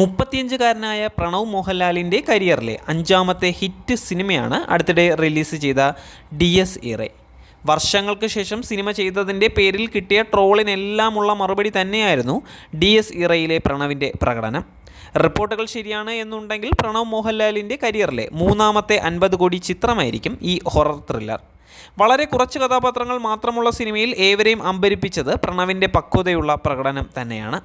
മുപ്പത്തിയഞ്ചുകാരനായ പ്രണവ് മോഹൻലാലിന്റെ കരിയറിലെ അഞ്ചാമത്തെ ഹിറ്റ് സിനിമയാണ് അടുത്തിടെ റിലീസ് ചെയ്ത ഡി എസ് ഇറെ വർഷങ്ങൾക്ക് ശേഷം സിനിമ ചെയ്തതിന്റെ പേരിൽ കിട്ടിയ ട്രോളിനെല്ലാമുള്ള മറുപടി തന്നെയായിരുന്നു ഡി എസ് ഇറയിലെ പ്രണവിന്റെ പ്രകടനം. റിപ്പോർട്ടുകൾ ശരിയാണ് എന്നുണ്ടെങ്കിൽ പ്രണവ് മോഹൻലാലിന്റെ കരിയറിലെ മൂന്നാമത്തെ അൻപത് കോടി ചിത്രമായിരിക്കും ഈ ഹൊറർ ത്രില്ലർ. വളരെ കുറച്ച് കഥാപാത്രങ്ങൾ മാത്രമുള്ള സിനിമയിൽ ഏവരെയും അമ്പരിപ്പിച്ചത് പ്രണവിന്റെ പക്വതയുള്ള പ്രകടനം തന്നെയാണ്.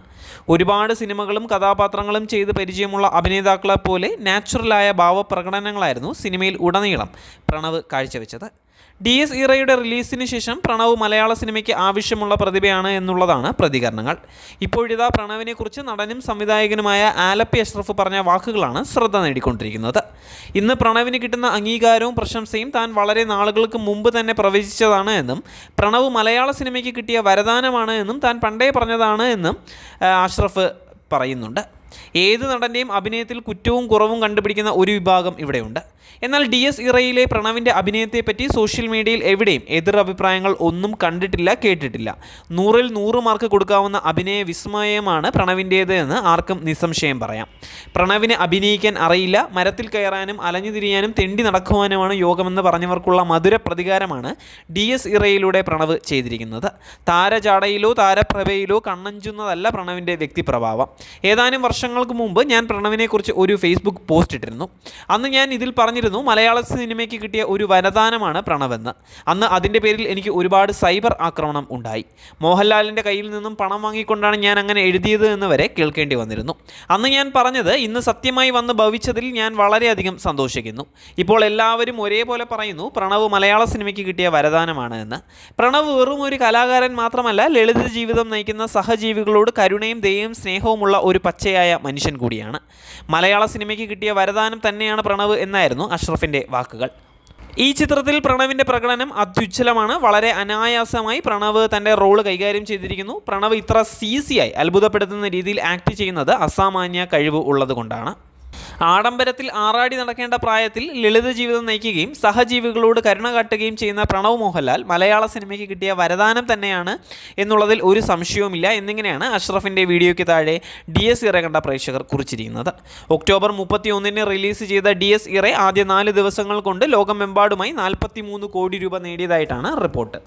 ഒരുപാട് സിനിമകളും കഥാപാത്രങ്ങളും ചെയ്ത് പരിചയമുള്ള അഭിനേതാക്കളെ പോലെ നാച്ചുറലായ ഭാവപ്രകടനങ്ങളായിരുന്നു സിനിമയിൽ ഉടനീളം പ്രണവ് കാഴ്ചവെച്ചത്. ഡി എസ് ഇറയുടെ റിലീസിന് ശേഷം പ്രണവ് മലയാള സിനിമയ്ക്ക് ആവശ്യമുള്ള പ്രതിഭയാണ് എന്നുള്ളതാണ് പ്രതികരണങ്ങൾ. ഇപ്പോഴിതാ പ്രണവിനെക്കുറിച്ച് നടനും സംവിധായകനുമായ ആലപ്പി അഷ്റഫ് പറഞ്ഞ വാക്കുകളാണ് ശ്രദ്ധ നേടിക്കൊണ്ടിരിക്കുന്നത്. ഇന്ന് പ്രണവിന് കിട്ടുന്ന അംഗീകാരവും പ്രശംസയും താൻ വളരെ നാളുകൾക്ക് മുമ്പ് തന്നെ പ്രവചിച്ചതാണ് എന്നും പ്രണവ് മലയാള സിനിമയ്ക്ക് കിട്ടിയ വരദാനമാണ് എന്നും താൻ പണ്ടേ പറഞ്ഞതാണ് എന്നും അഷ്റഫ് പറയുന്നുണ്ട്. ഏത് നടന്റെയും അഭിനയത്തിൽ കുറ്റവും കുറവും കണ്ടുപിടിക്കുന്ന ഒരു വിഭാഗം ഇവിടെയുണ്ട്. എന്നാൽ ഡി എസ് ഇറയിലെ പ്രണവിന്റെ അഭിനയത്തെപ്പറ്റി സോഷ്യൽ മീഡിയയിൽ എവിടെയും എതിർ അഭിപ്രായങ്ങൾ ഒന്നും കണ്ടിട്ടില്ല കേട്ടിട്ടില്ല. നൂറിൽ നൂറ് മാർക്ക് കൊടുക്കാവുന്ന അഭിനയ വിസ്മയമാണ് പ്രണവിന്റേത് എന്ന് ആർക്കും നിസ്സംശയം പറയാം. പ്രണവിനെ അഭിനയിക്കാൻ അറിയില്ല മരത്തിൽ കയറാനും അലഞ്ഞു തിരിയാനും തെണ്ടി നടക്കുവാനുമാണ് യോഗമെന്ന് പറഞ്ഞവർക്കുള്ള മധുര പ്രതികാരമാണ് ഡി എസ് ഇറയിലൂടെ പ്രണവ് ചെയ്തിരിക്കുന്നത്. താരചാടയിലോ താരപ്രഭയിലോ കണ്ണഞ്ചുന്നതല്ല പ്രണവിന്റെ വ്യക്തിപ്രഭാവം. ഏതാനും വർഷങ്ങൾക്ക് മുമ്പ് ഞാൻ പ്രണവിനെക്കുറിച്ച് ഒരു ഫേസ്ബുക്ക് പോസ്റ്റ് ഇട്ടിരുന്നു. അന്ന് ഞാൻ ഇതിൽ പറഞ്ഞിരുന്നു മലയാള സിനിമയ്ക്ക് കിട്ടിയ ഒരു വരദാനമാണ് പ്രണവെന്ന്. അന്ന് അതിന്റെ പേരിൽ എനിക്ക് ഒരുപാട് സൈബർ ആക്രമണം ഉണ്ടായി. മോഹൻലാലിന്റെ കയ്യിൽ നിന്നും പണം വാങ്ങിക്കൊണ്ടാണ് ഞാൻ അങ്ങനെ എഴുതിയത് എന്ന് വരെ കേൾക്കേണ്ടി വന്നിരുന്നു. അന്ന് ഞാൻ പറഞ്ഞത് ഇന്ന് സത്യമായി വന്ന് ഭവിച്ചതിൽ ഞാൻ വളരെയധികം സന്തോഷിക്കുന്നു. ഇപ്പോൾ എല്ലാവരും ഒരേപോലെ പറയുന്നു പ്രണവ് മലയാള സിനിമയ്ക്ക് കിട്ടിയ വരദാനമാണ് എന്ന്. പ്രണവ് വെറും ഒരു കലാകാരൻ മാത്രമല്ല ലളിത ജീവിതം നയിക്കുന്ന സഹജീവികളോട് കരുണയും ദയയും സ്നേഹവുമുള്ള ഒരു പച്ചയായ മനുഷ്യൻ കൂടിയാണ്. മലയാള സിനിമയ്ക്ക് കിട്ടിയ വരദാനം തന്നെയാണ് പ്രണവ് എന്നായിരുന്നു അഷ്റഫിന്റെ വാക്കുകൾ. ഈ ചിത്രത്തിൽ പ്രണവിന്റെ പ്രകടനം അത്യുജ്ജലമാണ് വളരെ അനായാസമായി പ്രണവ് തന്റെ റോൾ കൈകാര്യം ചെയ്തിരിക്കുന്നു. പ്രണവ് ഇത്ര സീസിയായി അത്ഭുതപ്പെടുത്തുന്ന രീതിയിൽ ആക്ട് ചെയ്യുന്നത് അസാമാന്യ കഴിവ് ഉള്ളതുകൊണ്ടാണ്. ആഡംബരത്തിൽ ആറാടി നടക്കേണ്ട പ്രായത്തിൽ ലളിത ജീവിതം നയിക്കുകയും സഹജീവികളോട് കരുണ കാട്ടുകയും ചെയ്യുന്ന പ്രണവ് മോഹൻലാൽ മലയാള സിനിമയ്ക്ക് കിട്ടിയ വരദാനം തന്നെയാണ് എന്നുള്ളതിൽ ഒരു സംശയവുമില്ല. എന്നിങ്ങനെയാണ് അഷ്റഫിന്റെ വീഡിയോയ്ക്ക് താഴെ ഡി എസ് ഇറ കണ്ട പ്രേക്ഷകർ കുറിച്ചിരിക്കുന്നത്. ഒക്ടോബർ മുപ്പത്തി ഒന്നിന് റിലീസ് ചെയ്ത ഡി എസ് ഇറെ ആദ്യ നാല് ദിവസങ്ങൾ കൊണ്ട് ലോകമെമ്പാടുമായി നാൽപ്പത്തി കോടി രൂപ നേടിയതായിട്ടാണ് റിപ്പോർട്ട്.